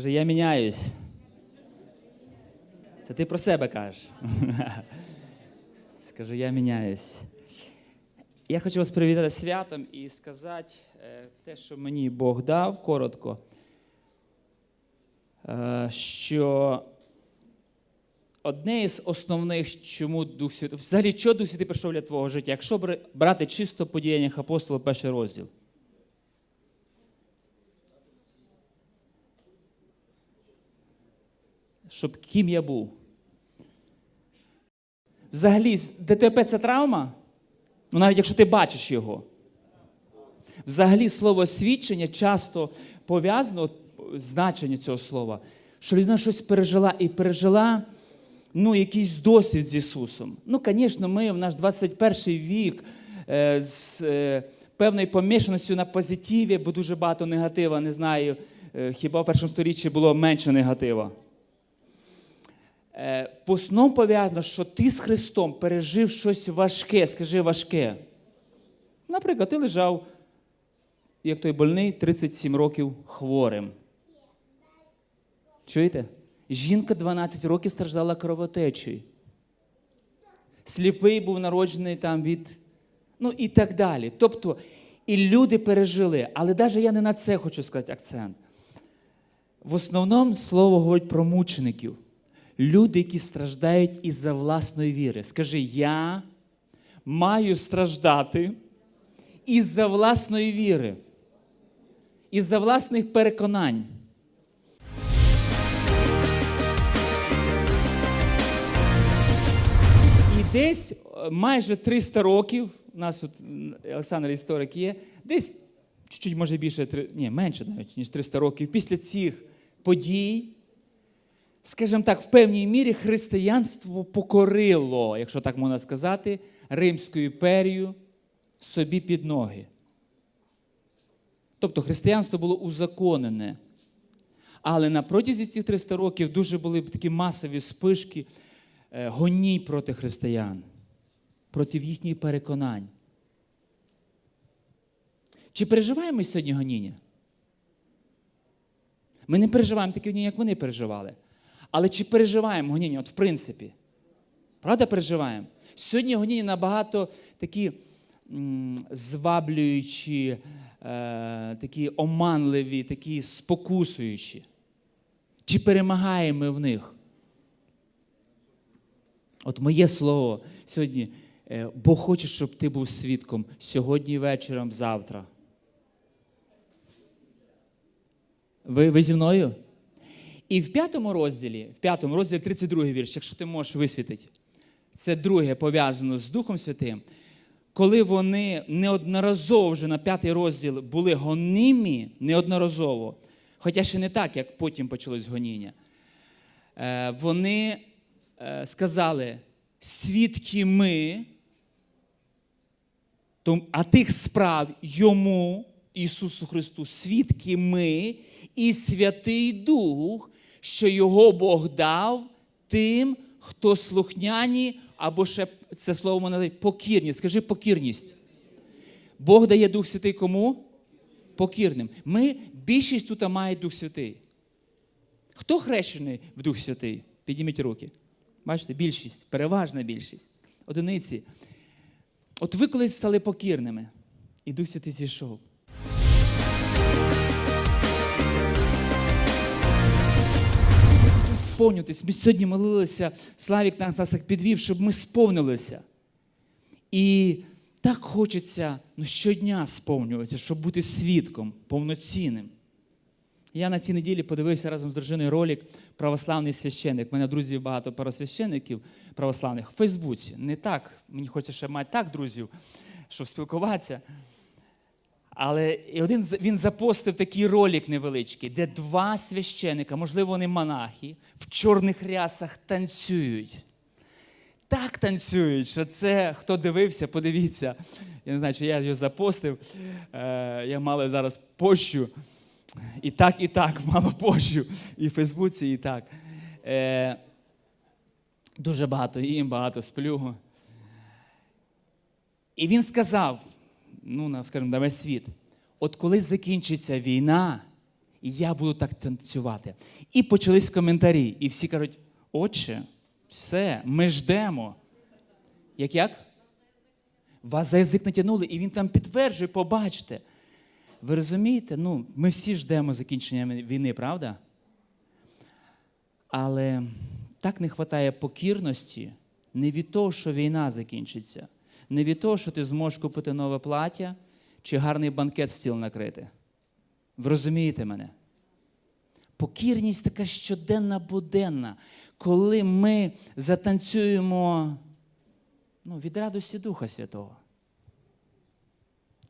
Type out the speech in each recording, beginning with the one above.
Скажи, я міняюсь. Це ти про себе кажеш. Скажи, я міняюсь. Я хочу вас привітати святом і сказати е, те, що мені Бог дав коротко, е, що одне із основних, чому Дух Святий, взагалі, що Дух Святий прийшов для твого життя, якщо брати чисто по діяннях апостолів, перший розділ. Щоб ким я був. Взагалі, ДТП це травма? Ну, навіть якщо ти бачиш його. Взагалі, слово свідчення часто пов'язано, значення цього слова, що людина щось пережила і пережила ну, якийсь досвід з Ісусом. Ну, звісно, ми в наш 21 вік е, з е, певною помішаністю на позитиві, бо дуже багато негатива, не знаю, е, хіба в першому сторіччі було менше негатива. Е, в основному пов'язано, що ти з Христом пережив щось важке, скажи важке. Наприклад, ти лежав, як той больний, 37 років хворим. Чуєте? Жінка 12 років страждала кровотечею. Сліпий був народжений там від. Ну і так далі. Тобто, і люди пережили, але навіть я не на це хочу сказати акцент. В основному слово говорить про мучеників. Люди, які страждають із-за власної віри. Скажи, я маю страждати із-за власної віри, із-за власних переконань. І десь е, майже 300 років, у нас тут Олександр історик є, десь чуть-чуть може більше, ні, менше навіть, ніж 300 років, після цих подій, скажімо так, в певній мірі християнство покорило, якщо так можна сказати, Римську імперію собі під ноги. Тобто християнство було узаконене. Але на протязі цих 300 років дуже були такі масові спишки е, гоній проти християн, проти їхніх переконань. Чи переживаємо ми сьогодні гоніння? Ми не переживаємо такі гоніння, як вони переживали. Але чи переживаємо гоніння? От в принципі. Правда, переживаємо? Сьогодні гоніння набагато такі зваблюючі, е, такі оманливі, такі спокусуючі. Чи перемагаємо ми в них? От моє слово сьогодні, е, Бог хоче, щоб ти був свідком сьогодні вечором, завтра. Ви, ви зі мною? І в п'ятому розділі, в п'ятому розділі 32 вірш, якщо ти можеш висвітити, це друге пов'язано з Духом Святим. Коли вони неодноразово вже на п'ятий розділ були гонимі, неодноразово, хоча ще не так, як потім почалось гоніння, е, вони е, сказали, свідки ми, а тих справ йому, Ісусу Христу, свідки ми і Святий Дух, що його Бог дав тим, хто слухняні, або ще це слово можна дати покірні. Скажи покірність. Бог дає Дух Святий кому? Покірним. Ми, більшість тут має Дух Святий. Хто хрещений в Дух Святий? Підніміть руки. Бачите, більшість, переважна більшість. Одиниці. От ви колись стали покірними, і Дух Святий зійшов. Хочу сповнюватись. Ми сьогодні молилися, Славік нас, нас так підвів, щоб ми сповнилися. І так хочеться ну, щодня сповнюватися, щоб бути свідком повноцінним. Я на цій неділі подивився разом з дружиною ролик Православний священник. У мене друзів багато правосвященників православних в Фейсбуці. Не так. Мені хочеться ще мати так друзів, щоб спілкуватися. Але один він запостив такий ролик невеличкий, де два священика, можливо, вони монахи, в чорних рясах танцюють. Так танцюють, що це хто дивився, подивіться. Я не знаю, чи я його запостив. Е, я мало зараз пощу. І так, і так, мало пощу. І в Фейсбуці, і так. Е, дуже багато їм, багато сплю. І він сказав: ну, на, скажімо, на весь світ: от коли закінчиться війна, я буду так танцювати. І почались коментарі. І всі кажуть: отче, все, ми ждемо. Як як? Вас за язик натягнули, і він там підтверджує, побачте. Ви розумієте? Ну, ми всі ждемо закінчення війни, правда? Але так не вистачає покірності не від того, що війна закінчиться, не від того, що ти зможеш купити нове плаття чи гарний банкет стіл накрити. Ви розумієте мене? Покірність така щоденна буденна, коли ми затанцюємо ну, від радості Духа Святого.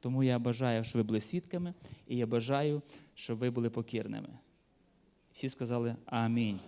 Тому я бажаю, щоб ви були свідками, і я бажаю, щоб ви були покірними. Всі сказали Амінь.